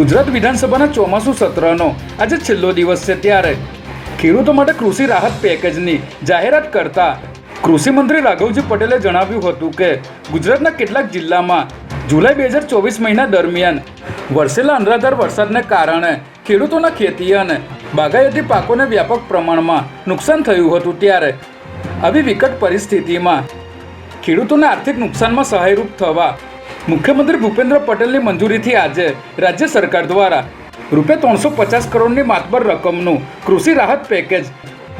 ગુજરાત વિધાનસભાના ચોમાસું સત્રનો આજે છેલ્લો દિવસ છે ત્યારે. ખેડૂતો માટે કૃષિ રાહત પેકેજની જાહેરાત કરતા કૃષિ મંત્રી રાઘવજી પટેલે જણાવ્યું હતું કે, ગુજરાતના કેટલાક જિલ્લામાં જુલાઈ બે હજાર ચોવીસ મહિના દરમિયાન વરસેલા અનરાધાર વરસાદને કારણે ખેડૂતોના ખેતી અને બાગાયતી પાકોને વ્યાપક પ્રમાણમાં નુકસાન થયું હતું ત્યારે. આવી વિકટ પરિસ્થિતિમાં ખેડૂતોને આર્થિક નુકસાનમાં સહાયરૂપ થવા મુખ્યમંત્રી ભૂપેન્દ્ર પટેલની મંજૂરીથી આજે રાજ્ય સરકાર દ્વારા રૂપિયા ત્રણસો પચાસ કરોડની માતબર રકમનું કૃષિ રાહત પેકેજ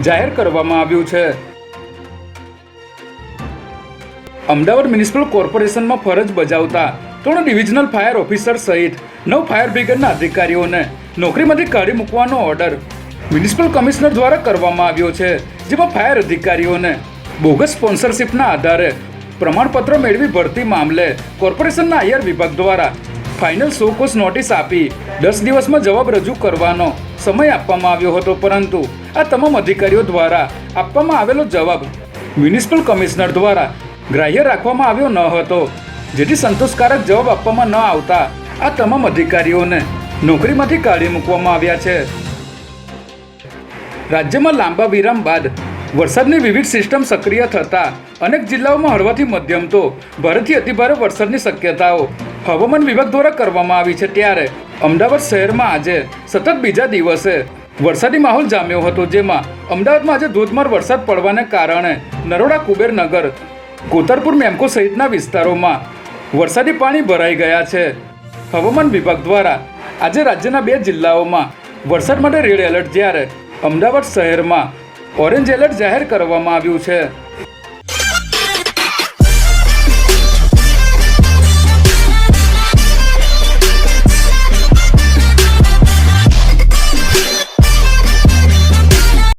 જાહેર કરવામાં આવ્યું છે. અમદાવાદ મ્યુનિસિપલ કોર્પોરેશનમાં ફરજ બજાવતા ત્રણ ડિવિઝનલ ફાયર ઓફિસર સહિત નવ ફાયર બ્રિગેડના અધિકારીઓને નોકરીમાંથી કાઢી મૂકવાનો ઓર્ડર મ્યુનિસિપલ કમિશનર દ્વારા કરવામાં આવ્યો છે, જેમાં ફાયર અધિકારીઓને બોગસ સ્પોન્સરશિપના આધારે પ્રમાણપત્ર મેળવી ભરતી મામલે કોર્પોરેશનના આયર વિભાગ દ્વારા ફાઇનલ શોકોસ નોટિસ આપી દસ દિવસમાં જવાબ રજૂ કરવાનો સમય આપવામાં આવ્યો હતો, પરંતુ આ તમામ અધિકારીઓ દ્વારા આપવામાં આવેલો જવાબ મ્યુનિસિપલ કમિશનર દ્વારા ગ્રાહ્ય રાખવામાં આવ્યો ન હતો, જેથી સંતોષકારક જવાબ આપવામાં ન આવતા આ તમામ અધિકારીઓને નોકરીમાંથી કાઢી મૂકવામાં આવ્યા છે. રાજ્યમાં લાંબા વિરામ બાદ વરસાદની વિવિધ સિસ્ટમ સક્રિય થતા અનેક જિલ્લાઓમાં હળવાથી મધ્યમ તો ભારેથી અતિભારે વરસાદની શક્યતાઓ હવામાન વિભાગ દ્વારા કરવામાં આવી છે ત્યારે અમદાવાદ શહેરમાં આજે સતત બીજા દિવસે વરસાદી માહોલ જામ્યો હતો, જેમાં અમદાવાદમાં આજે ધોધમાર વરસાદ પડવાને કારણે નરોડા કુબેરનગર કોતરપુર, મેમકો સહિતના વિસ્તારોમાં વરસાદી પાણી ભરાઈ ગયા છે. હવામાન વિભાગ દ્વારા આજે રાજ્યના બે જિલ્લાઓમાં વરસાદ માટે રેડ એલર્ટ, જ્યારે અમદાવાદ શહેરમાં ઓરેન્જ એલર્ટ જાહેર કરવામાં આવ્યું છે.